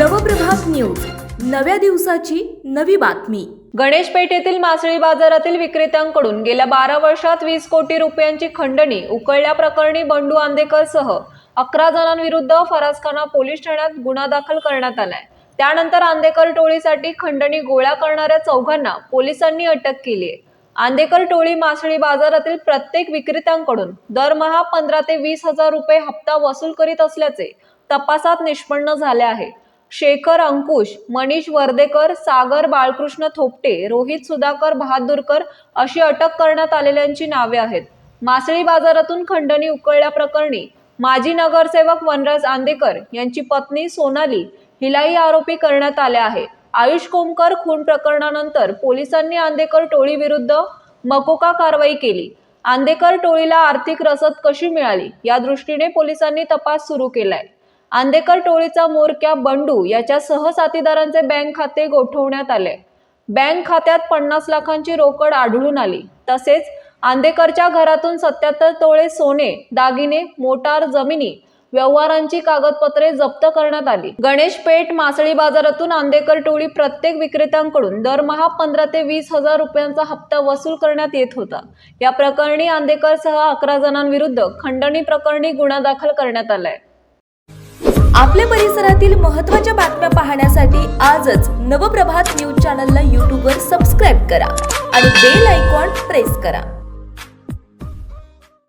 नव्या दिवसाची नवी बातमी. गणेश पेठेतील मासळी बाजारातील विक्रेत्यांकडून गेल्या बारा वर्षात वीस कोटी रुपयांची खंडणी उकळल्याप्रकरणी बंडू आंदेकर सह अकरा जणांविरुद्ध फरासखाना पोलीस ठाण्यात गुन्हा दाखल करण्यात आलाय. त्यानंतर आंदेकर टोळीसाठी खंडणी गोळा करणाऱ्या चौघांना पोलिसांनी अटक केली आहे आंदेकर टोळी मासळी बाजारातील प्रत्येक विक्रेत्यांकडून दरमहा पंधरा ते वीस हजार रुपये हप्ता वसूल करीत असल्याचे तपासात निष्पन्न झाले आहे. शेखर अंकुश मनीष वर्देकर सागर बाळकृष्ण थोपटे रोहित सुधाकर बहादूरकर अशी अटक करण्यात आलेल्यांची नावे आहेत. मासळी बाजारातून खंडणी उकळल्याप्रकरणी माजी नगरसेवक वनराज आंदेकर यांची पत्नी सोनाली हिलाही आरोपी करण्यात आल्या आहे. आयुष कोमकर खून प्रकरणानंतर पोलिसांनी आंदेकर टोळीविरुद्ध मकोका कारवाई केली. आंदेकर टोळीला आर्थिक रसद कशी मिळाली? या दृष्टीने पोलिसांनी तपास सुरू केलाय. आंदेकर टोळीचा मोरक्या बंडू याच्या सहसाथीदारांचे बँक खाते गोठवण्यात आले. बँक खात्यात पन्नास लाखांची रोकड आढळून आली. तसेच आंदेकरच्या घरातून सत्याहत्तर तोळे सोने दागिने मोटार जमिनी व्यवहारांची कागदपत्रे जप्त करण्यात आली. गणेश पेठ मासळी बाजारातून आंदेकर टोळी प्रत्येक विक्रेत्यांकडून दरमहा पंधरा ते वीस हजार रुपयांचा हप्ता वसूल करण्यात येत होता. या प्रकरणी आंदेकरसह अकरा जणांविरुद्ध खंडणी प्रकरणी गुन्हा दाखल करण्यात आलाय. आपल्या परिसरातील महत्त्वाच्या बातम्या पाहण्यासाठी आजच नवप्रभात न्यूज चॅनलला यूट्यूबवर सबस्क्राईब करा आणि बेल आयकॉन प्रेस करा.